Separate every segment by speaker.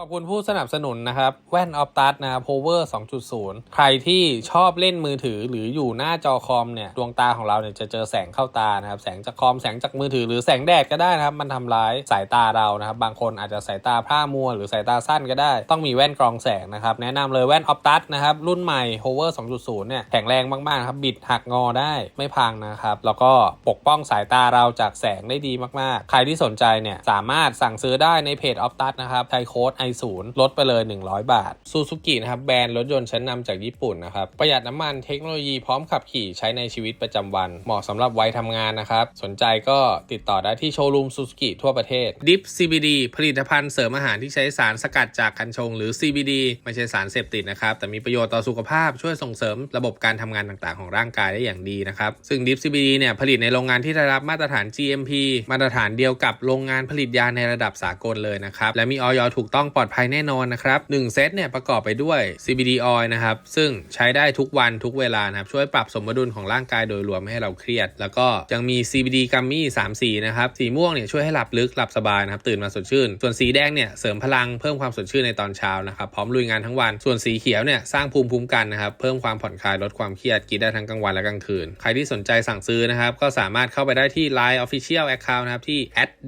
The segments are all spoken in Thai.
Speaker 1: ขอบคุณผู้สนับสนุนนะครับ แว่นออฟตัสนะครับ Power 2.0 ใครที่ชอบเล่นมือถือหรืออยู่หน้าจอคอมเนี่ย ดวงตาของเราเนี่ยจะเจอแสงเข้าตานะครับ แสงจากคอมแสงจากมือถือหรือแสงแดดก็ได้นะครับ มันทำร้ายสายตาเรานะครับ บางคนอาจจะสายตาพร่ามัว หรือสายตาสั้นก็ได้ ต้องมีแว่นกรองแสงนะครับ แนะนำเลยแว่นออฟตัสนะครับ รุ่นใหม่ Power 2.0 เนี่ย แข็งแรงมากๆครับ บิดหักงอได้ไม่พังนะครับ แล้วก็ปกป้องสายตาเราจากแสงได้ดีมากๆ ใครที่สนใจเนี่ย สามารถสั่งซื้อได้ในเพจออฟตัสนะครับ ใช้โค้ด i0 ลดไปเลย 100 บาทซูซูกินะครับแบรนด์รถยนต์ชั้นนำจากญี่ปุ่นนะครับประหยัดน้ำมันเทคโนโลยีพร้อมขับขี่ใช้ในชีวิตประจำวัน เหมาะสำหรับวัยทำงานนะครับ สนใจก็ติดต่อได้ที่โชว์รูมซูซูกิทั่วประเทศ Dip CBD ผลิตภัณฑ์เสริมอาหารที่ใช้สารสกัดจากกัญชง หรือ CBD ไม่ใช่สารเสพติดนะครับแต่มีประโยชน์ต่อสุขภาพช่วยส่งเสริมระบบการทำงานต่างๆ ของร่างกายได้อย่างดีนะครับซึ่ง Dip CBD เนี่ยผลิตในโรงงานที่ได้รับมาตรฐาน GMP มาตรฐานเดียวกับโรงงานผลิตยาในระดับสากลเลยนะครับและมีออยถูกต้องปลอดภัยแน่นอนนะครับ1เซตเนี่ยประกอบไปด้วย CBD oil นะครับซึ่งใช้ได้ทุกวันทุกเวลานะครับช่วยปรับสมดุลของร่างกายโดยรวมไม่ให้เราเครียด แล้วก็ยังมี CBD กัมมี่3สีนะครับสีม่วงเนี่ยช่วยให้หลับลึกหลับสบายนะครับตื่นมาสดชื่น ส่วนสีแดงเนี่ยเสริมพลังเพิ่มความสดชื่นในตอนเช้านะครับพร้อมลุยงานทั้งวัน ส่วนสีเขียวเนี่ยสร้างภูมิคุ้มกันนะครับเพิ่มความผ่อนคลายลดความเครียดกินได้ทั้งกลางวันและกลางคืน ใครที่สนใจสั่งซื้อนะครับก็สามารถเข้าไปได้ที่ Line Official Account นะครับที่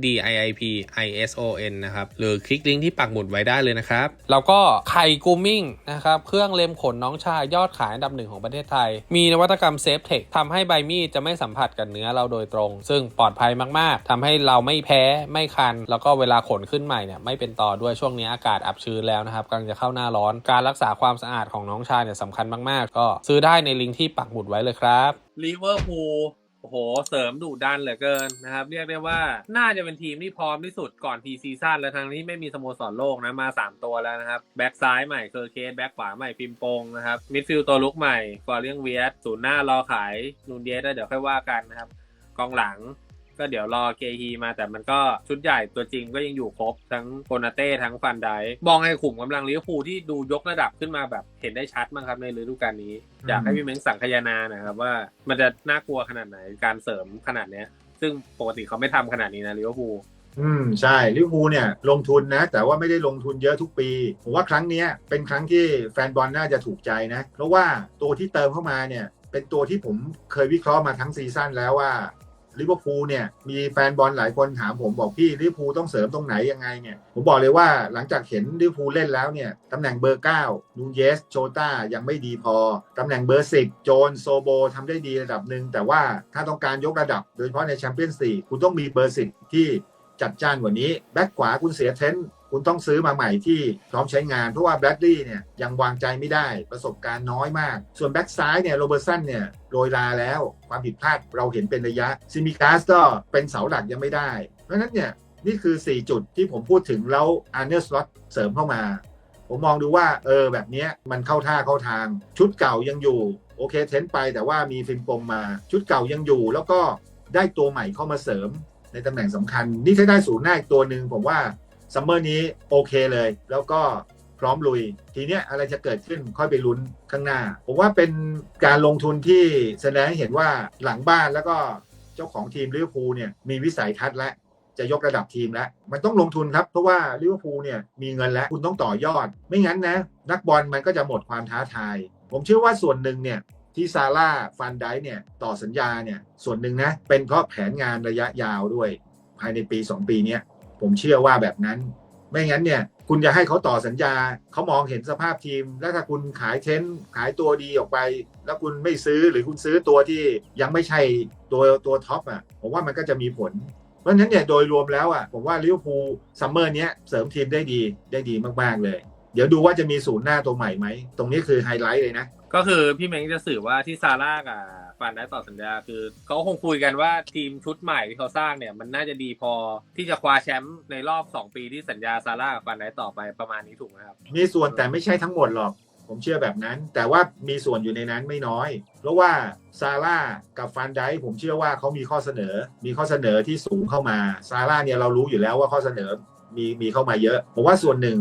Speaker 1: @diipison นะครับหรือคลิกลิงก์ที่ปักหมุดไว้ได้เลยนะครับ แล้วก็ไข่กูมิ่งนะครับเครื่องเล็มขนน้องชายยอดขายอันดับหนึ่งของประเทศไทย มีนวัตกรรมเซฟเทคทำให้ใบมีดจะไม่สัมผัสกับเนื้อเราโดยตรง ซึ่งปลอดภัยมากๆทำให้เราไม่แพ้ไม่คัน แล้วก็เวลาขนขึ้นใหม่เนี่ยไม่เป็นต่อด้วยช่วงนี้อากาศอับชื้นแล้วนะครับกำลังจะเข้าหน้าร้อนการรักษาความสะอาดของน้องชายเนี่ยสำคัญมากๆ ก็ซื้อได้ในลิงก์ที่ปักหมุดไว้เลยครับ
Speaker 2: ลิเวอร์พูล โหเสริมดุดันเหลือเกินนะครับ เรียกได้ว่าน่าจะเป็นทีมที่พร้อมที่สุดก่อนทีซีซั่นและทางนี้ไม่มีสโมสรโลกนะมา 3 ตัวแล้วนะครับ แบ็กซ้ายใหม่เคอร์เคสแบ็กขวาใหม่พิมโปงนะครับ มิดฟิลด์ตัวลุกใหม่ฟอร์เรียงเวียสศูนย์หน้ารอขายนูนเยสแล้วเดี๋ยวค่อยว่ากันนะครับกองหลัง ก็เดี๋ยวรอเกฮีมาแต่มันก็ชุดใหญ่ตัวจริงก็ยังอยู่ครบทั้งโกนาเต้ทั้งฟันไดมองไอ้ขุมกำลังลิเวอร์พูลที่ดูยกระดับขึ้นมาแบบเห็นได้ชัดมั้งครับในฤดูกาลนี้ อยากให้พี่เม้งสังคานานะครับว่ามันจะน่ากลัวขนาดไหนการเสริมขนาดเนี้ย ซึ่งปกติเขาไม่ทำขนาดนี้นะลิเวอร์พูล
Speaker 3: อืมใช่ลิเวอร์พูลเนี่ยลงทุนนะ แต่ว่าไม่ได้ลงทุนเยอะทุกปี ผมว่าครั้งนี้เป็นครั้งที่แฟนบอลน่าจะถูกใจนะ เพราะว่าตัวที่เติมเข้ามาเนี่ยเป็นตัวที่ผมเคยวิเคราะห์มาทั้งซีซั่นแล้วว่า ลิเวอร์พูลเนี่ยมีแฟนบอลหลายคนถามผมบอกพี่ลิเวอร์พูลต้องเสริมตรงไหนยังไงเนี่ยผมบอกเลยว่าหลังจากเห็นลิเวอร์พูลเล่นแล้วเนี่ยตำแหน่งเบอร์9นูเยสโชต้ายังไม่ดีพอตำแหน่งเบอร์10โจนโซโบทำได้ดีระดับหนึ่งแต่ว่าถ้าต้องการยกระดับโดยเฉพาะในแชมเปี้ยนส์ลีกคุณต้องมีเบอร์10ที่จัดจ้านกว่านี้แบ็คขวาคุณเสียเทน คุณต้องซื้อมาใหม่ที่พร้อมใช้งาน เพราะว่าแบรดลีย์เนี่ยยังวางใจไม่ได้ประสบการณ์น้อยมาก ส่วนแบ็คซ้ายเนี่ยโรเบอร์สันเนี่ยโรยลาแล้วความผิดพลาดเราเห็นเป็นระยะซิมิกาสก็เป็นเสาหลักยังไม่ได้ เพราะฉะนั้นเนี่ยนี่คือ 4 จุดที่ผมพูดถึงแล้วอาร์เนอร์สล็อตเสริมเข้ามา ผมมองดูว่าเออแบบนี้มันเข้าท่าเข้าทาง ชุดเก่ายังอยู่โอเคเทนไปแต่ว่ามีฟิล์มปมมา ชุดเก่ายังอยู่ แล้วก็ได้ตัวใหม่เข้ามาเสริมในตำแหน่งสำคัญ นี่ถ้าได้ศูนย์หน้าอีกตัวหนึ่งผมว่า ซัมเมอร์นี้โอเคเลย แล้วก็พร้อมลุย ทีเนี้ยอะไรจะเกิดขึ้นค่อยไปลุ้นข้างหน้า ผมว่าเป็นการลงทุนที่แสดงให้เห็นว่าหลังบ้านแล้วก็เจ้าของทีมลิเวอร์พูลเนี่ยมีวิสัยทัศน์และจะยกระดับทีมแล้ว มันต้องลงทุนครับ เพราะว่าลิเวอร์พูลเนี่ยมีเงินแล้ว คุณต้องต่อยอด ไม่งั้นนะ นักบอลมันก็จะหมดความท้าทาย ผมเชื่อว่าส่วนหนึ่งเนี่ยที่ซาร่าฟันไดเนี่ยต่อสัญญาเนี่ยส่วนหนึ่งนะเป็นเพราะแผนงานระยะยาวด้วย ภายในปี 2 ปีเนี้ย ผมเชื่อว่าแบบนั้น ไม่งั้นเนี่ย คุณจะให้เขาต่อสัญญา เขามองเห็นสภาพทีม แล้วถ้าคุณขายเทนขายตัวดีออกไป แล้วคุณไม่ซื้อหรือคุณซื้อตัวที่ยังไม่ใช่ตัวตัวท็อปอะ ผมว่ามันก็จะมีผล เพราะฉะนั้นเนี่ยโดยรวมแล้วอะผมว่าลิเวอร์พูลซัมเมอร์เนี้ยเสริมทีมได้ดีได้ดีมากๆเลย เดี๋ยวดูว่าจะมีศูนย์หน้าตัวใหม่ไหม ตรงนี้คือไฮไลท์เลยนะ
Speaker 2: ก็คือพี่เม้งจะสื่อว่าที่ซาร่ากับฟันได้ต่อสัญญา คือเขาคงคุยกันว่าทีมชุดใหม่ที่เขาสร้างเนี่ย มันน่าจะดีพอที่จะคว้าแชมป์ในรอบ 2 ปีที่สัญญาซาร่ากับฟันได้ต่อไปประมาณนี้ถูกไหมครับ
Speaker 3: มีส่วนแต่ไม่ใช่ทั้งหมดหรอก ผมเชื่อแบบนั้น แต่ว่ามีส่วนอยู่ในนั้นไม่น้อย เพราะว่าซาร่ากับฟันไดค์ผมเชื่อว่าเขามีข้อเสนอ มีข้อเสนอที่สูงเข้ามาซาร่าเนี่ยเรารู้อยู่แล้วว่าข้อเสนอมีมีเข้ามาเยอะ ผมว่าส่วนหนึ่ง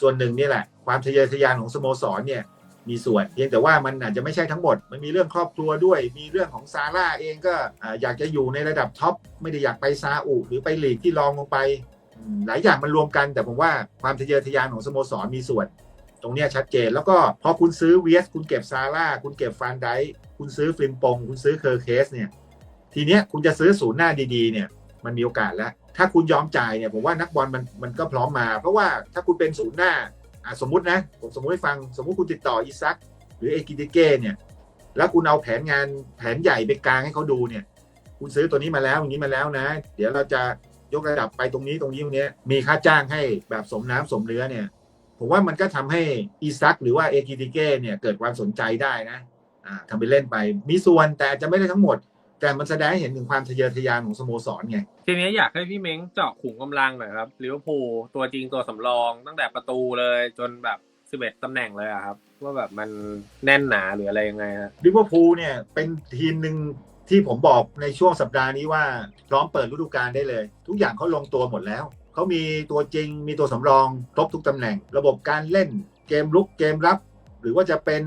Speaker 3: ส่วนหนึ่งนี่แหละ ความทะเยอทะยานของสโมสรเนี่ยมีส่วนเพียงแต่ว่ามันอาจจะไม่ใช่ทั้งหมด มันมีเรื่องครอบครัวด้วย มีเรื่องของซาร่าเองก็อยากจะอยู่ในระดับท็อปไม่ได้อยากไปซาอุหรือไปลีกที่รองลงไป หลายอย่างมันรวมกัน แต่ผมว่าความทะเยอทะยานของสโมสรมีส่วน ตรงนี้ชัดเจนแล้วก็พอคุณซื้อเวียสคุณเก็บซาร่าคุณเก็บฟานไดค์คุณซื้อฟลิมปง คุณซื้อเคอร์เคสเนี่ยทีเนี้ยคุณจะซื้อศูนย์หน้าดีๆเนี่ยมันมีโอกาสแล้ว ถ้าคุณยอมจ่ายเนี่ยผมว่านักบอลมันมันก็พร้อมมา เพราะว่าถ้าคุณเป็นศูนย์หน้าอะสมมตินะผมสมมติให้ฟังสมมติคุณติดต่ออีซักหรือเอกิติเก้เนี่ยแล้วคุณเอาแผนงานแผนใหญ่ไปกลางให้เขาดูเนี่ย คุณซื้อตัวนี้มาแล้วอย่างนี้มาแล้วนะ เดี๋ยวเราจะยกระดับไปตรงนี้ตรงนี้ตรงนี้มีค่าจ้างให้แบบสมน้ำสมเนื้อเนี่ย ผมว่ามันก็ทำให้อีซักหรือว่าเอกิติเก้เนี่ยเกิดความสนใจได้นะอ่าทำไปเล่นไป มีส่วนแต่อาจจะไม่ได้ทั้งหมด แต่มันแสดงให้เห็นถึงความทะเยอทะยานของสโมสรไง
Speaker 1: ทีนี้อยากให้พี่เม้งเจาะขุมกำลังหน่อยครับลิเวอร์พูลตัวจริงตัวสำรองตั้งแต่ประตูเลยจนแบบสิบเอ็ดตำแหน่งเลยอะครับ ว่าแบบมันแน่นหนาหรืออะไรยังไงฮะ
Speaker 3: ลิเวอร์พูลเนี่ยเป็นทีมหนึ่งที่ผมบอกในช่วงสัปดาห์นี้ว่าพร้อมเปิดฤดูกาลได้เลย ทุกอย่างเขาลงตัวหมดแล้ว เขามีตัวจริงมีตัวสำรองครบทุกตำแหน่ง ระบบการเล่นเกมลุกเกมรับ หรือว่าจะเป็น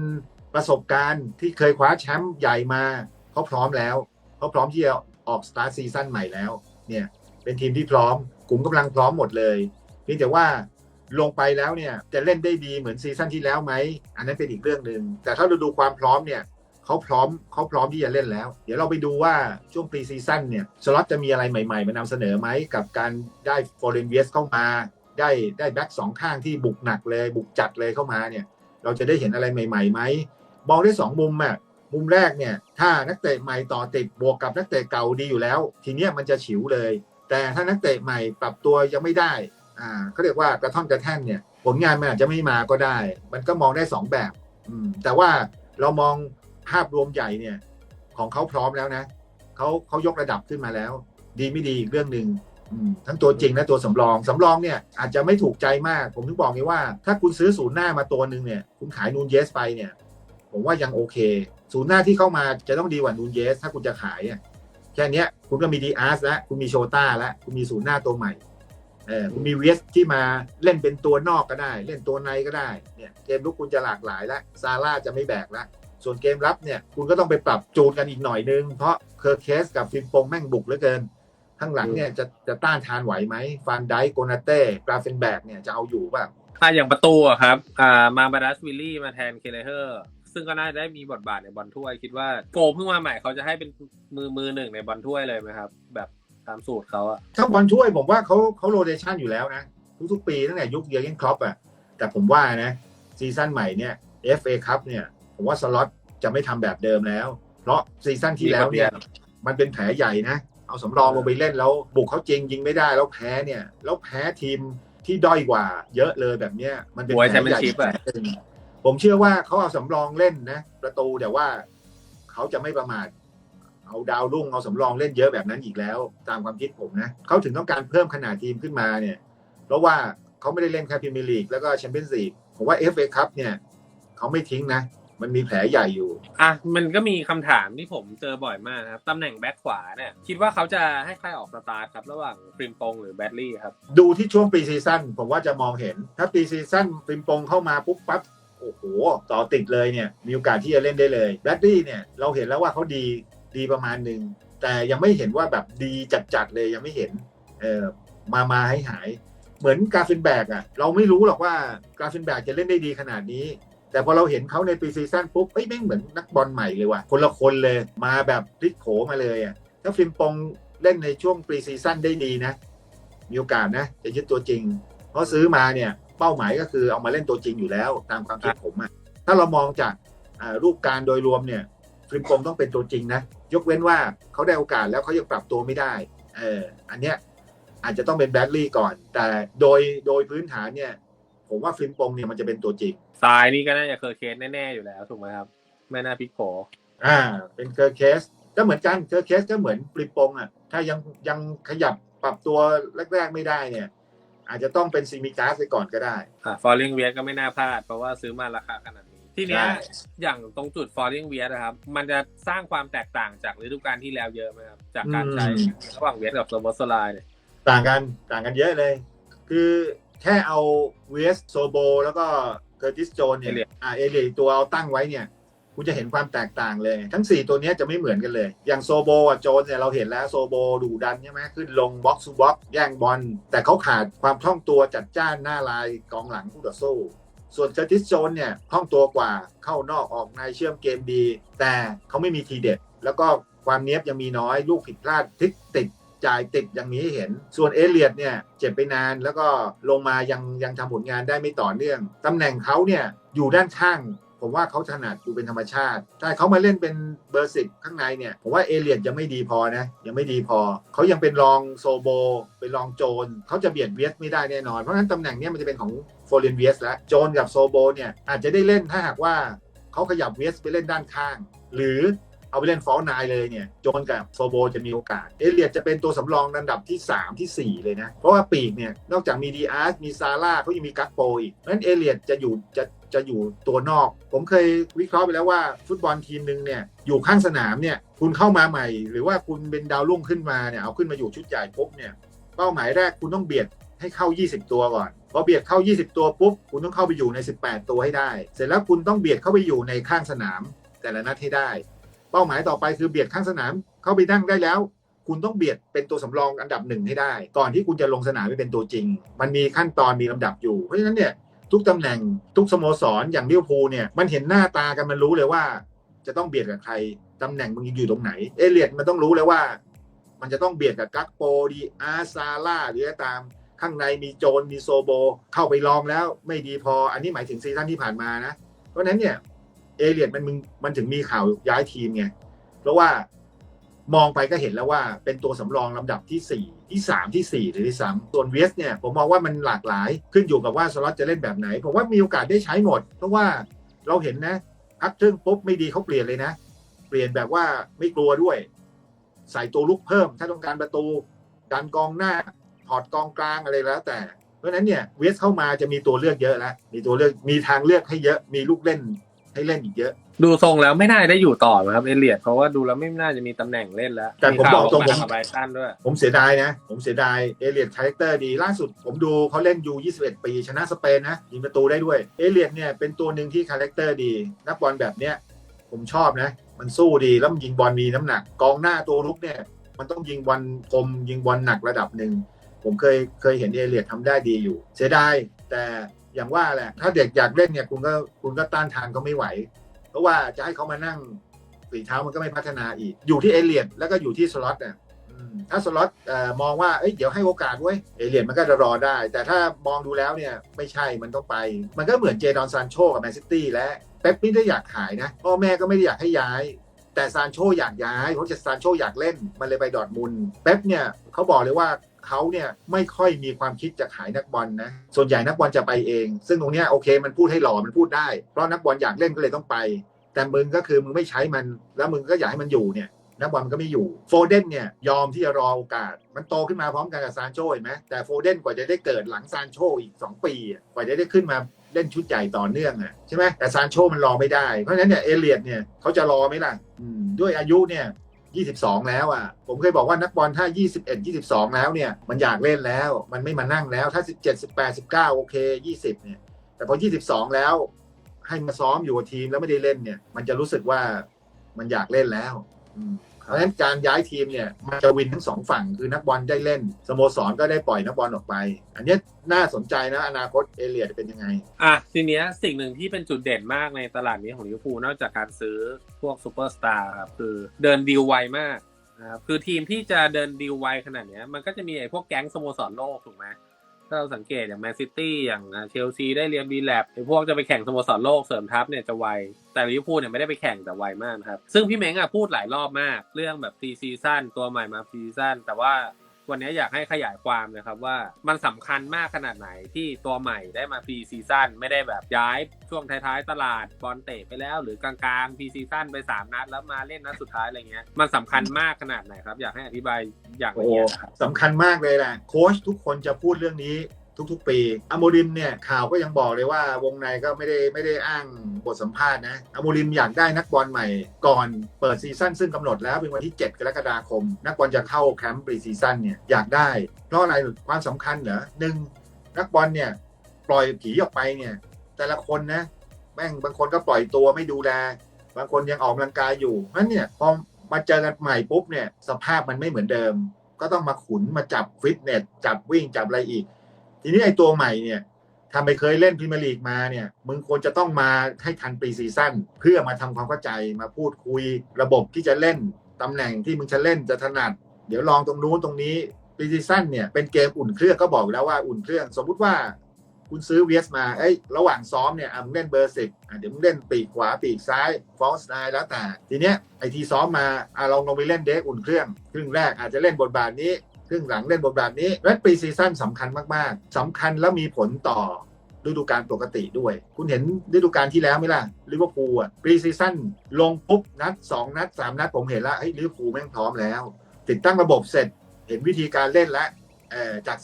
Speaker 3: ประสบการณ์ที่เคยคว้าแชมป์ใหญ่มาเขาพร้อมแล้ว เขาพร้อมที่จะออกสตาร์ทซีซั่นใหม่แล้วเนี่ยเป็นทีมที่พร้อมกลุ่มกำลังพร้อมหมดเลยเพียงแต่ว่าลงไปแล้วเนี่ยจะเล่นได้ดีเหมือนซีซั่นที่แล้วไหมอันนั้นเป็นอีกเรื่องหนึ่งแต่ถ้าเราดูความพร้อมเนี่ยเขาพร้อมเขาพร้อมที่จะเล่นแล้ว เดี๋ยวเราไปดูว่าช่วงปรีซีซั่นเนี่ยสล็อตจะมีอะไรใหม่ๆ มานำเสนอไหมกับการได้ฟอร์เรนเวียสเข้ามา ได้ได้แบ็กสองข้างที่บุกหนักเลย บุกจัดเลยเข้ามาเนี่ยเราจะได้เห็นอะไรใหม่ๆไหมมองได้สองมุมอะ มุมแรกเนี่ยถ้านักเตะใหม่ต่อติดบวกกับนักเตะเก่าดีอยู่แล้ว ทีเนี้ยมันจะฉิวเลย แต่ถ้านักเตะใหม่ปรับตัวยังไม่ได้อ่าเขาเรียกว่ากระท่อนกระแท่นเนี่ยผลงานมันอาจจะไม่มาก็ได้ มันก็มองได้สองแบบอืมแต่ว่าเรามองภาพรวมใหญ่เนี่ยของเขาพร้อมแล้วนะเขาเขายกระดับขึ้นมาแล้ว ดีไม่ดีอีกเรื่องหนึ่งทั้งตัวจริงและตัวสำรอง สำรองเนี่ยอาจจะไม่ถูกใจมาก ผมถึงบอกไงว่า ถ้าคุณซื้อศูนย์หน้ามาตัวหนึ่งเนี่ย คุณขายนูนเยสไปเนี่ย ผมว่ายังโอเค ศูนย์หน้าที่เข้ามาจะต้องดีกว่านูนเยส ถ้าคุณจะขายอะแค่นี้คุณก็มีดีอาร์สแล้วคุณมีโชต้าแล้วคุณมีศูนย์หน้าตัวใหม่เออคุณมีเวสที่มาเล่นเป็นตัวนอกก็ได้ เล่นตัวในก็ได้เนี่ยเกมลุกคุณจะหลากหลายแล้วซาร่าจะไม่แบกแล้วส่วนเกมรับเนี่ยคุณก็ต้องไปปรับจูนกันอีกหน่อยนึง เพราะเคอร์เคสกับฟิมปงแม่งบุกเหลือเกิน ข้างหลังเนี่ยจะจะต้านทานไหวไหมฟานไดโกนาเต้กราเฟนแบกเนี่ยจะเอาอยู่ป่ะ
Speaker 1: อะอย่างประตูอะครับอ่ามาบาดัสวิลลี่มาแทนเคเลเฮอร์ ซึ่งก็น่าจะได้มีบทบาทในบอลถ้วย คิดว่าโกเพิ่งมาใหม่เขาจะให้เป็นมือมือหนึ่งในบอลถ้วยเลยไหมครับ แบบตามสูตรเขาอะ
Speaker 3: ถ้าบอลช่วยผมว่าเขาเขาโรเดชันอยู่แล้วนะ ทุกๆปีตั้งแต่ยุคเยอร์เกนครอปอะแต่ผมว่านะซีซั่นใหม่เนี่ย FA คัพเนี่ย ผมว่าสล็อตจะไม่ทำแบบเดิมแล้ว เพราะซีซั่นที่แล้วเนี่ยมันเป็นแผลใหญ่นะ เอาสำรองลงไปเล่นแล้วบุกเขาจริงยิงไม่ได้แล้วแพ้เนี่ย แล้วแพ้ทีมที่ด้อยกว่า เยอะเลยแบบเนี้ยมันเป็น
Speaker 1: โอ้ย
Speaker 3: แผลใหญ่
Speaker 1: Championship อะ
Speaker 3: แผลหนึ่งผมเชื่อว่าเขาเอาสำรองเล่นนะประตูแต่ว่าเขาจะไม่ประมาทเอาดาวรุ่งเอาสำรองเล่นเยอะแบบนั้นอีกแล้ว ตามความคิดผมนะเขาถึงต้องการเพิ่มขนาดทีมขึ้นมาเนี่ย เพราะว่าเขาไม่ได้เล่นแค่พรีเมียร์ลีกแล้วก็แชมเปี้ยนส์ลีกผมว่า FA คัพเนี่ยเขาไม่ทิ้งนะ มันมีแผลใหญ่อยู่
Speaker 1: อะมันก็มีคำถามที่ผมเจอบ่อยมากนะครับตำแหน่งแบ็คขวาเนี่ยคิดว่าเขาจะให้ใครออกสตาร์ทครับระหว่างฟริมปงหรือแบดลี่ครับ
Speaker 3: ดูที่ช่วงปีซีซั่นผมว่าจะมองเห็นถ้าปีซีซั่นฟิมปงเข้ามาปุ๊บปั๊บ โอ้โหต่อติดเลยเนี่ยมีโอกาสที่จะเล่นได้เลยแบดดี้เนี่ยเราเห็นแล้วว่าเขาดีดีประมาณหนึ่งแต่ยังไม่เห็นว่าแบบดีจัดๆเลยยังไม่เห็นเออมามาให้หายเหมือนกราฟินแบกอะเราไม่รู้หรอกว่ากราฟินแบกจะเล่นได้ดีขนาดนี้ แต่พอเราเห็นเขาในปีซีซั่นปุ๊บเอ้ยแม่งเหมือนนักบอลใหม่เลยว่ะคนละคนเลยมาแบบพลิกโผมาเลยอะถ้าฟิมปองเล่นในช่วงปีซีซั่นได้ดีนะ มีโอกาสนะ จะยึดตัวจริง เพราะซื้อมาเนี่ย เป้าหมายก็คือเอามาเล่นตัวจริงอยู่แล้ว ตามความคิดผมอะถ้าเรามองจากอ่ารูปการโดยรวมเนี่ยฟริมปงต้องเป็นตัวจริงนะยกเว้นว่าเขาได้โอกาสแล้วเขายังปรับตัวไม่ได้เอออันเนี้ยอาจจะต้องเป็นแบดลี่ก่อน แต่โดยโดยพื้นฐานเนี่ยผมว่าฟริมปงเนี่ยมันจะเป็นตัวจริง
Speaker 1: ทรายนี่ก็น่าจะเคอร์เคสแน่ๆอยู่แล้วถูกไหมครับไม่น่าพลิกโผ
Speaker 3: อ่า เป็นเคอร์เคสก็เหมือนกันเคอร์เคสก็เหมือนฟริมปงอะถ้ายังยังขยับปรับตัวแรก ๆไม่ได้เนี่ย อาจจะต้องเป็นซีมิกาสไปก่อนก็ได้
Speaker 1: อะฟอร์เรียงเวียก็ไม่น่าพลาด เพราะว่าซื้อมาราคาขนาดนี้ ทีเนี้ย
Speaker 3: ใช่
Speaker 1: อย่างตรงจุดฟอร์เรียงเวียนะครับ มันจะสร้างความแตกต่างจากฤดูกาลที่แล้วเยอะไหมครับ จากการใช้ระหว่างเวียกับโซโมสไลเนี่ย
Speaker 3: ต่างกันต่างกันเยอะเลย คือแค่เอาเวสโซโบแล้วก็เคอร์ติสโจนเนี่ย
Speaker 1: Elliot
Speaker 3: อ่าเอเลียตัวเอาตั้งไว้เนี่ย คุณจะเห็นความแตกต่างเลย ทั้ง 4 ตัวนี้จะไม่เหมือนกันเลย อย่างโซโบอะโจนเนี่ยเราเห็นแล้วโซโบดูดันใช่ไหมขึ้นลงบ็อกซ์บ็อกแย่งบอลแต่เขาขาดความคล่องตัวจัดจ้านหน้าลายกองหลังคู่ต่อสู้ส่วนเซอร์ติสโจนเนี่ยคล่องตัวกว่าเข้านอกออกในเชื่อมเกมดี แต่เขาไม่มีทีเด็ด แล้วก็ความเนี้ยบยังมีน้อยลูกผิดพลาดพลิกติดจ่ายติดอย่างนี้ให้เห็น ส่วนเอเลียดเนี่ยเจ็บไปนานแล้วก็ลงมายังยังทำผลงานได้ไม่ต่อเนื่องตำแหน่งเขาเนี่ยอยู่ด้านข้าง ผมว่าเขาถนัดดูเป็นธรรมชาติถ้าเขามาเล่นเป็นเบอร์สิบข้างในเนี่ยผมว่าเอเลียดยังไม่ดีพอนะยังไม่ดีพอ เขายังเป็นรองโซโบ เป็นรองโจนเขาจะเบียดเวียสไม่ได้แน่นอน เพราะฉะนั้นตำแหน่งเนี้ยมันจะเป็นของโฟเรนเวียสแล้วโจนกับโซโบเนี่ยอาจจะได้เล่นถ้าหากว่าเขาขยับเวียสไปเล่นด้านข้าง หรือ เอาไปเล่นฟอลนายเลยเนี่ยโจนกับโซโบจะมีโอกาส เอเลียดจะเป็นตัวสำรองระดับที่ 3ทีสี่ 4 เลยนะ เพราะว่าปีกเนี่ย นอกจากมีดีอาร์สมีซาร่าเขายังมีกักโปอีกเพราะฉะนั้นเอเลียดจะอยู่จะจะอยู่ตัวนอก ผมเคยวิเคราะห์ไปแล้วว่าฟุตบอลทีมหนึ่งเนี่ยอยู่ข้างสนามเนี่ยคุณเข้ามาใหม่ หรือว่าคุณเป็นดาวรุ่งขึ้นมาเนี่ยเอาขึ้นมาอยู่ชุดใหญ่ปุ๊บเนี่ยเป้าหมายแรกคุณต้องเบียดให้เข้า 20 ตัวก่อนพอเบียดเข้า 20 ตัวปุ๊บคุณต้องเข้าไปอยู่ใน 18 ตัวให้ได้ เสร็จแล้วคุณต้องเบียดเข้าไปอยู่ในข้างสนามแต่ละนัดให้ได้ เป้าหมายต่อไปคือเบียดข้างสนาม เข้าไปนั่งได้แล้ว คุณต้องเบียดเป็นตัวสำรองอันดับหนึ่งให้ได้ ก่อนที่คุณจะลงสนามไปเป็นตัวจริง มันมีขั้นตอนมีลำดับอยู่ เพราะฉะนั้นเนี่ยทุกตำแหน่งทุกสโมสรอย่างลิเวอร์พูลเนี่ยมันเห็นหน้าตากันมันรู้เลยว่า จะต้องเบียดกับใครตำแหน่งมึงอยู่ตรงไหน เอเลียดมันต้องรู้เลยว่า มันจะต้องเบียดกับกักโปดีอาซาร่าหรืออะไรตามข้างในมีโจนมีโซโบ เข้าไปลองแล้วไม่ดีพออันนี้หมายถึงซีซั่นที่ผ่านมานะ เพราะฉะนั้นเนี่ย เอเลียดมันมึงมันถึงมีข่าวย้ายทีมไงเพราะว่ามองไปก็เห็นแล้วว่าเป็นตัวสำรองลำดับที่ 4 ที่ 3 ที่ 4 หรือที่ซ้ำส่วนเวสเนี่ยผมมองว่ามันหลากหลายขึ้นอยู่กับว่าสล็อตจะเล่นแบบไหน ผมว่ามีโอกาสได้ใช้หมด เพราะว่าเราเห็นนะพักครึ่งปุ๊บไม่ดีเขาเปลี่ยนเลยนะ เปลี่ยนแบบว่าไม่กลัวด้วย ใส่ตัวลุกเพิ่ม ถ้าต้องการประตูการกองหน้าถอดกองกลางอะไรแล้ว แต่เพราะฉะนั้นเนี่ยเวสเข้ามาจะมีตัวเลือกเยอะแล้วมีตัวเลือกมีทางเลือกให้เยอะมีลูกเล่น ให้เล่นอีกเยอะ
Speaker 1: ดูทรงแล้วไม่น่าได้อยู่ต่อนะครับเอเลียดเพราะว่าดูแล้วไม่น่าจะมีตำแหน่งเล่นแล้ว
Speaker 3: แต่ผมบอกตรง
Speaker 1: มี
Speaker 3: ผม
Speaker 1: ข่าวว่ามากับไบรตันด้วย
Speaker 3: ผมเสียดายนะ ผมเสียดายเอเลียดคาแรคเตอร์ดีล่าสุดผมดูเขาเล่นยู21 ปี ชนะสเปนนะยิงประตูได้ด้วยเอเลียดเนี่ยเป็นตัวหนึ่งที่คาแรคเตอร์ดี นักบอลแบบเนี้ยผมชอบนะ มันสู้ดีแล้วมันยิงบอลมีน้ำหนัก กองหน้าตัวรุกเนี่ย มันต้องยิงบอลคมยิงบอลหนักระดับหนึ่ง ผมเคยเคยเห็นเอเลียดทำได้ดีอยู่ เสียดายแต่ อย่างว่าแหละ ถ้าเด็กอยากเล่นเนี่ยคุณก็คุณก็ต้านทานเขาไม่ไหว เพราะว่าจะให้เขามานั่งฝีเท้ามันก็ไม่พัฒนาอีก อยู่ที่เอเลียดแล้วก็อยู่ที่สล็อตเนี่ยถ้าสล็อตมองว่าเอ้ยเดี๋ยวให้โอกาสเว้ยเอเลียนมันก็จะรอได้ แต่ถ้ามองดูแล้วเนี่ยไม่ใช่มันต้องไป มันก็เหมือนเจดอนซานโชกับแมนซิตี้และเป๊ปไม่ได้อยากขายนะพ่อแม่ก็ไม่ได้อยากให้ย้าย แต่ซานโชอยากย้ายเพราะจะซานโชอยากเล่นมันเลยไปดอร์ทมุนเป๊ปเนี่ยเขาบอกเลยว่า เขาเนี่ยไม่ค่อยมีความคิดจะขายนักบอลนะ ส่วนใหญ่นักบอลจะไปเอง ซึ่งตรงนี้โอเค มันพูดให้หล่อมันพูดได้ เพราะนักบอลอยากเล่นก็เลยต้องไป แต่มึงก็คือมึงไม่ใช้มัน แล้วมึงก็อยากให้มันอยู่เนี่ยนักบอลมันก็ไม่อยู่ โฟเดนเนี่ยยอมที่จะรอโอกาส มันโตขึ้นมาพร้อมกันกับซานโชเห็นไหมแต่โฟเดนกว่าจะได้เกิดหลังซานโชอีก 2 ปี กว่าจะได้ขึ้นมาเล่นชุดใหญ่ต่อเนื่องอะใช่ไหมแต่ซานโชมันรอไม่ได้ เพราะฉะนั้นเนี่ยเอเลียดเนี่ยเขาจะรอไหมล่ะด้วยอายุเนี่ย 22 แล้วอะ ผมเคยบอกว่านักบอลถ้า 21 22 แล้วเนี่ย มันอยากเล่นแล้ว มันไม่มานั่งแล้ว ถ้า 17 18 19 โอเค 20 เนี่ย แต่พอ 22 แล้ว ให้มาซ้อมอยู่กับทีมแล้วไม่ได้เล่นเนี่ย มันจะรู้สึกว่ามันอยากเล่นแล้ว อืม เพราะฉะนั้นการย้ายทีมเนี่ยมันจะวินทั้งสองฝั่งคือนักบอลได้เล่นสโมสรก็ได้ปล่อยนักบอลออกไป อันนี้น่าสนใจนะอนาคตเอเลียจะเป็นยังไง
Speaker 1: อะทีเนี้ยสิ่งหนึ่งที่เป็นจุดเด่นมากในตลาดนี้ของลิเวอร์พูลนอกจากการซื้อพวกซูเปอร์สตาร์ครับคือเดินดีลไวมากนะครับคือทีมที่จะเดินดีลไวขนาดเนี้ยมันก็จะมีไอ้พวกแก๊งสโมสรโลกถูกไหม ถ้าเราสังเกตอย่างแมนซิตี้อย่างเชลซีได้เรียนบีแลบไอ้พวกจะไปแข่งสโมสรโลกเสริมทัพเนี่ยจะไว แต่ลิเวอร์พูลเนี่ยไม่ได้ไปแข่งแต่ไวมากครับ ซึ่งพี่เม้งอะพูดหลายรอบมาก เรื่องแบบพรีซีซั่นตัวใหม่มาพรีซีซั่นแต่ว่า วันนี้อยากให้ขยายความนะครับว่ามันสำคัญมากขนาดไหนที่ตัวใหม่ได้มาฟรีซีซั่นไม่ได้แบบย้ายช่วงท้ายๆ ตลาดบอลเตะไปแล้ว หรือกลางๆฟรีซีซั่นไป 3 นัด แล้วมาเล่นนัดสุดท้ายอะไรเงี้ยมันสำคัญมากขนาดไหนครับ อยากให้อธิบายอย่างละเอียด
Speaker 3: สำคัญมากเลยแหละโค้ชทุกคนจะพูดเรื่องนี้ ทุกๆ ปีอโมริมเนี่ยข่าวก็ยังบอกเลยว่าวงในก็ไม่ได้ไม่ได้อ้างบทสัมภาษณ์นะอโมริมอยากได้นักบอลใหม่ ก่อนเปิดซีซั่นซึ่งกำหนดแล้วเป็นวันที่ 7 กรกฎาคม นักบอลจะเข้าแคมป์ปรีซีซั่นเนี่ยอยากได้ เพราะอะไรความสำคัญเหรอหนึ่งนักบอลเนี่ยปล่อยผีออกไปเนี่ยแต่ละคนนะแม่งบางคนก็ปล่อยตัวไม่ดูแล บางคนยังออกกำลังกายอยู่เพราะฉะนั้นเนี่ยพอมาเจอกันใหม่ปุ๊บเนี่ยสภาพมันไม่เหมือนเดิม ก็ต้องมาขุนมาจับฟิตเนสจับวิ่งจับอะไรอีก ทีนี้ไอ้ตัวใหม่เนี่ยถ้าไม่เคยเล่นพรีเมียร์ลีกมาเนี่ย มึงควรจะต้องมาให้ทันปีซีซั่นเพื่อมาทำความเข้าใจมาพูดคุยระบบที่จะเล่นตำแหน่งที่มึงจะเล่นจะถนัด เดี๋ยวลองตรงนู้นตรงนี้ปีซีซั่นเนี่ยเป็นเกมอุ่นเครื่องก็บอกอยู่แล้วว่าอุ่นเครื่อง สมมุติว่าคุณซื้อเวสมาเอ้ยระหว่างซ้อมเนี่ยอะมึงเล่นเบอร์สิบอะเดี๋ยวมึงเล่นปีกขวาปีกซ้ายฟอลสไนแล้วแต่ทีเนี้ยไอทีซ้อมมาอะลองลงไปเล่นเด็กอุ่นเครื่อง ครึ่งแรกอาจจะเล่นบทบาทนี้ ครึ่งหลังเล่นบทบาทนี้และปีซีซั่นสำคัญมากๆสำคัญแล้วมีผลต่อฤดูกาลปกติด้วย คุณเห็นฤดูกาลที่แล้วไหมล่ะลิเวอร์พูลอะปีซีซั่นลงปุ๊บนัด 2 นัด 3 นัดผมเห็นแล้วเฮ้ยลิเวอร์พูลแม่งพร้อมแล้ว ติดตั้งระบบเสร็จเห็นวิธีการเล่นแล้วเออจาก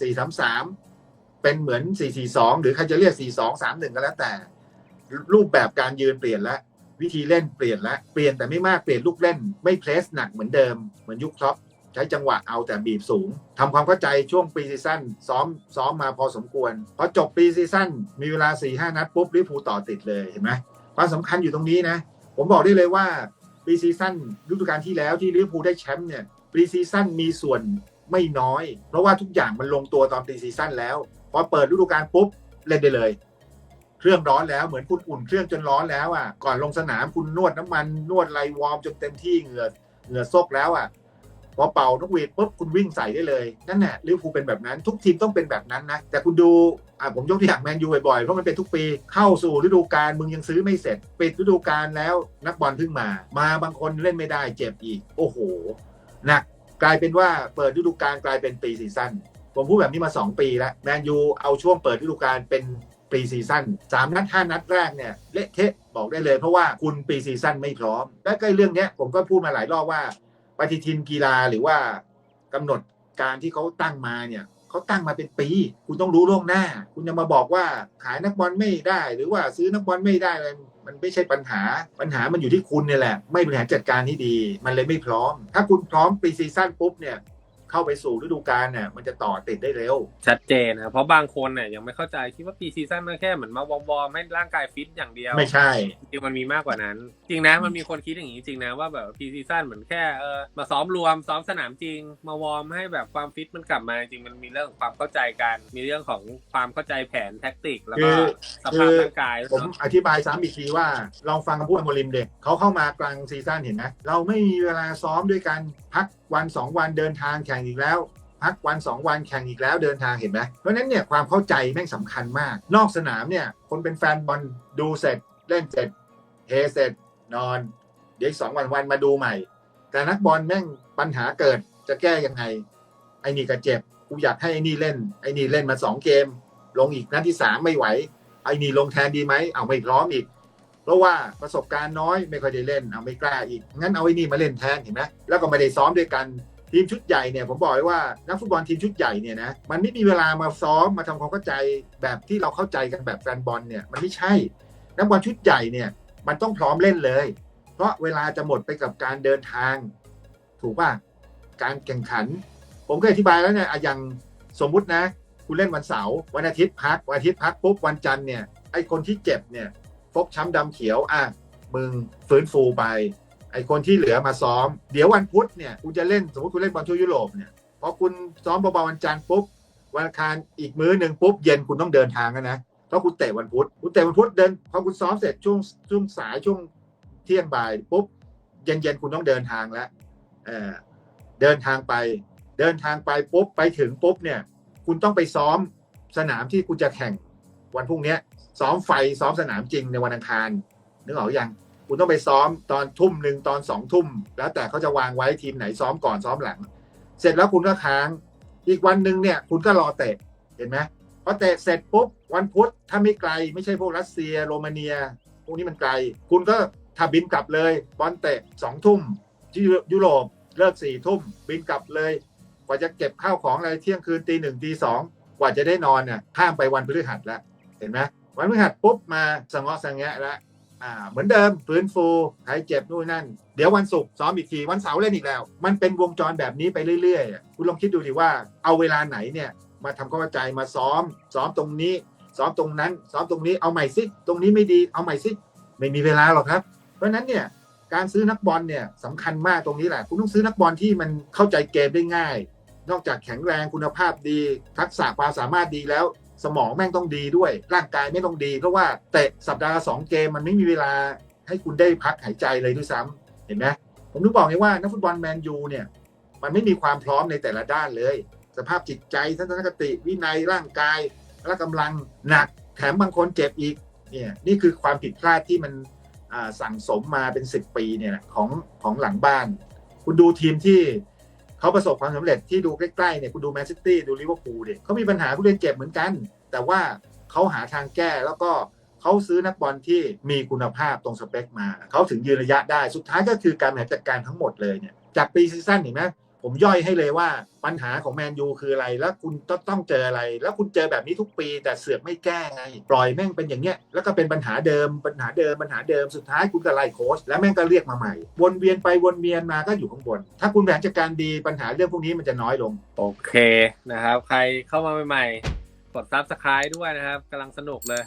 Speaker 3: 4-3-3 เป็นเหมือน 4-4-2 หรือใครจะเรียก 4-2-3-1 ก็แล้วแต่ รูปแบบการยืนเปลี่ยนแล้ววิธีเล่นเปลี่ยนแล้วเปลี่ยนแต่ไม่มากเปลี่ยนลูกเล่น ไม่เพรสหนักเหมือนเดิมเหมือนยุคครอป ช้จังหวะเอาแต่บีบสูงทำความเข้าใจช่วงปีซีซั่นซ้อมซ้อมมาพอสมควรพอจบปีซีซั่นมีเวลา4-5นัดปุ๊บลิเวอร์พูลต่อติดเลยเห็นไหมความสำคัญอยู่ตรงนี้นะ ผมบอกได้เลยว่าปีซีซั่นฤดูกาลที่แล้วที่ลิเวอร์พูลได้แชมป์เนี่ยปีซีซั่นมีส่วนไม่น้อย เพราะว่าทุกอย่างมันลงตัวตอนปีซีซั่นแล้วพอเปิดฤดูกาลปุ๊บเล่นได้เลย เครื่องร้อนแล้วเหมือนคุณอุ่นเครื่องจนร้อนแล้วอะก่อนลงสนามคุณนวดน้ำมันนวดไรวอร์มจนเต็มที่เหงื่อเหงื่อซกแล้วอะ พอเป่านกหวีดปุ๊บคุณวิ่งใส่ได้เลย นั่นแหละลิเวอร์พูลเป็นแบบนั้น ทุกทีมต้องเป็นแบบนั้นนะ แต่คุณดูอะผมยกตัวอย่างแมนยูบ่อยๆ เพราะมันเป็นทุกปี เข้าสู่ฤดูกาลมึงยังซื้อไม่เสร็จ ปิดฤดูกาลแล้วนักบอลเพิ่งมา มาบางคนเล่นไม่ได้เจ็บอีก โอ้โหหนักกลายเป็นว่าเปิดฤดูกาลกลายเป็นปีซีซั่นผมพูดแบบนี้มา 2 ปีแล้วแมนยูเอาช่วงเปิดฤดูกาลเป็นปีซีซั่นสามนัดห้านัดแรกเนี่ยเละเทะบอกได้เลยเพราะว่าคุณปีซีซั่นไม่พร้อม และก็เรื่องเนี้ยผมก็พูดมาหลายรอบว่า ปฏิทินกีฬาหรือว่ากำหนดการที่เขาตั้งมาเนี่ยเขาตั้งมาเป็นปี คุณต้องรู้ล่วงหน้า คุณจะมาบอกว่าขายนักบอลไม่ได้ หรือว่าซื้อนักบอลไม่ได้อะไรมันไม่ใช่ปัญหา ปัญหามันอยู่ที่คุณเนี่ยแหละ ไม่บริหารจัดการที่ดี มันเลยไม่พร้อม ถ้าคุณพร้อมปีซีซั่นปุ๊บเนี่ย เข้าไปสู่ฤดูกาลเนี่ยมันจะต่อติดได้เร็ว
Speaker 1: ชัดเจนนะเพราะบางคนเนี่ยยังไม่เข้าใจคิดว่าปีซีซั่นมันแค่เหมือนมาวอร์มวอร์มให้ร่างกายฟิตอย่างเดียว
Speaker 3: ไม่ใช่
Speaker 1: จริงๆมันมีมากกว่านั้น จริงนะมันมีคนคิดอย่างนี้จริงนะว่าแบบปีซีซั่นเหมือนแค่เออมาซ้อมรวมซ้อมสนามจริง มาวอร์มให้แบบความฟิตมันกลับมาจริงๆมันมีเรื่องของความเข้าใจกันมีเรื่องของความเข้าใจแผนแท็กติก แล้วก็
Speaker 3: คือ
Speaker 1: สภาพร่างกาย
Speaker 3: ผม
Speaker 1: เนอะ
Speaker 3: อธิบายซ้ำอีกทีว่าลองฟังคำพูดโมลิมเด็กเขาเข้ามากลางซีซั่นเห็นไหมเราไม่มีเวลาซ้อมด้วยกันพัก วันสองวันเดินทางแข่งอีกแล้ว พักวันสองวันแข่งอีกแล้วเดินทางเห็นไหมเพราะนั้นเนี่ยความเข้าใจแม่งสำคัญมาก นอกสนามเนี่ยคนเป็นแฟนบอลดูเสร็จเล่นเสร็จเฮเสร็จนอน เดี๋ยวอีกสองวันวันมาดูใหม่ แต่นักบอลแม่งปัญหาเกิดจะแก้ยังไงไอ้นี่ก็เจ็บกูอยากให้ไอ้นี่เล่นไอ้นี่เล่นมาสองเกม ลงอีกนัดที่สามไม่ไหวไอ้นี่ลงแทนดีไหมเอาไม่พร้อมอีก เพราะว่าประสบการณ์น้อยไม่ค่อยได้เล่นเอาไม่กล้าอีกงั้นเอาไอ้นี่มาเล่นแทนเห็นไหมแล้วก็ไม่ได้ซ้อมด้วยกันทีมชุดใหญ่เนี่ยผมบอกเลยว่านักฟุตบอลทีมชุดใหญ่เนี่ยนะมันไม่มีเวลามาซ้อมมาทำความเข้าใจแบบที่เราเข้าใจกันแบบแฟนบอลเนี่ยมันไม่ใช่ นักบอลชุดใหญ่เนี่ยมันต้องพร้อมเล่นเลย เพราะเวลาจะหมดไปกับการเดินทาง ถูกป่ะการแข่งขัน ผมเคยอธิบายแล้วเนี่ยอะอย่างสมมุตินะ คุณเล่นวันเสาร์วันอาทิตย์พักวันอาทิตย์พักปุ๊บวันจันทร์เนี่ยไอคนที่เจ็บเนี่ย กช้ำดำเขียวอะมึงฟื้นฟูไป ไอคนที่เหลือมาซ้อม เดี๋ยววันพุธเนี่ยคุณจะเล่นสมมติคุณเล่นบอลทั่วยุโรปเนี่ยพอคุณซ้อมเบาๆวันจันทร์ปุ๊บวันอังคารอีกมื้อหนึ่งปุ๊บเย็นคุณต้องเดินทางแล้วนะเพราะคุณเตะวันพุธคุณเตะวันพุธเดินพอคุณซ้อมเสร็จช่วงช่วงสายช่วงเที่ยงบ่ายปุ๊บเย็นๆคุณต้องเดินทางแล้วเออเดินทางไป เดินทางไปปุ๊บไปถึงปุ๊บเนี่ย คุณต้องไปซ้อมสนามที่คุณจะแข่งวันพรุ่งนี้ ซ้อมไฟซ้อมสนามจริงในวันอังคารนึกออกอยังคุณต้องไปซ้อมตอนทุ่มหนึ่งตอนสองทุ่ม แล้วแต่เขาจะวางไว้ทีมไหนซ้อมก่อนซ้อมหลัง เสร็จแล้วคุณก็ค้าง อีกวันหนึ่งเนี่ยคุณก็รอเตะเห็นไหมพอเตะเสร็จปุ๊บวันพุธถ้าไม่ไกลไม่ใช่พวกรัสเซียโรมาเนีย พวกนี้มันไกล คุณก็ถ้าบินกลับเลยบอลเตะสองทุ่มที่ยุโรปเลิกสี่ทุ่มบินกลับเลย กว่าจะเก็บข้าวของอะไรเที่ยงคืนตีหนึ่งตีสองกว่าจะได้นอนเนี่ยข้ามไปวันพฤหัสแล้วเห็นไหม วันพฤหัสปุ๊บมาสงอสังแงะแล้วอ่าเหมือนเดิมฟื้นฟูใครเจ็บนู่นนั่น เดี๋ยววันศุกร์ซ้อมอีกทีวันเสาร์เล่นอีกแล้ว มันเป็นวงจรแบบนี้ไปเรื่อยๆ คุณลองคิดดูดิว่าเอาเวลาไหนเนี่ยมาทำความเข้าใจมาซ้อม ซ้อมตรงนี้ ซ้อมตรงนั้น ซ้อมตรงนี้เอาใหม่สิตรงนี้ไม่ดีเอาใหม่สิไม่มีเวลาหรอกครับ เพราะนั้นเนี่ยการซื้อนักบอลเนี่ยสำคัญมากตรงนี้แหละ คุณต้องซื้อนักบอลที่มันเข้าใจเกมได้ง่าย นอกจากแข็งแรงคุณภาพดี ทักษะความสามารถดีแล้ว สมองแม่งต้องดีด้วย ร่างกายไม่ต้องดีเพราะว่าเตะสัปดาห์สองเกมมันไม่มีเวลาให้คุณได้พักหายใจเลยด้วยซ้ำเห็นไหมผมถึงบอกไงว่านักฟุตบอลแมนยูเนี่ยมันไม่มีความพร้อมในแต่ละด้านเลย สภาพจิตใจทัศนคติวินัยร่างกายและกำลังหนักแถมบางคนเจ็บอีกเนี่ยนี่คือความผิดพลาดที่มันสั่งสมมาเป็น 10 ปีเนี่ยของของหลังบ้าน คุณดูทีมที่ เขาประสบความสำเร็จที่ดูใกล้ๆเนี่ยคุณดูแมนซิตี้ดูลิเวอร์พูลเด็กเขามีปัญหาผู้เล่นเจ็บเหมือนกัน แต่ว่าเขาหาทางแก้แล้วก็เขาซื้อนักบอลที่มีคุณภาพตรงสเปคมา เขาถึงยืนระยะได้สุดท้ายก็คือการบริหารจัดการทั้งหมดเลยเนี่ยจากปีซีซั่นเห็นไหม ผมย่อยให้เลยว่าปัญหาของแมนยูคืออะไร แล้วคุณต้องต้องเจออะไร แล้วคุณเจอแบบนี้ทุกปี แต่เสือกไม่แก้ไงปล่อยแม่งเป็นอย่างเงี้ยแล้วก็เป็นปัญหาเดิมปัญหาเดิมปัญหาเดิมสุดท้ายคุณก็ไล่โค้ชแล้วแม่งก็เรียกมาใหม่ วนเวียนไปวนเวียนมาก็อยู่ข้างบน ถ้าคุณบริหารจัดการดีปัญหาเรื่องพวกนี้มันจะน้อยลง
Speaker 1: โอเคนะครับ ใครเข้ามาใหม่ๆกดซับสไคร b e ด้วยนะครับกำลังสนุกเลย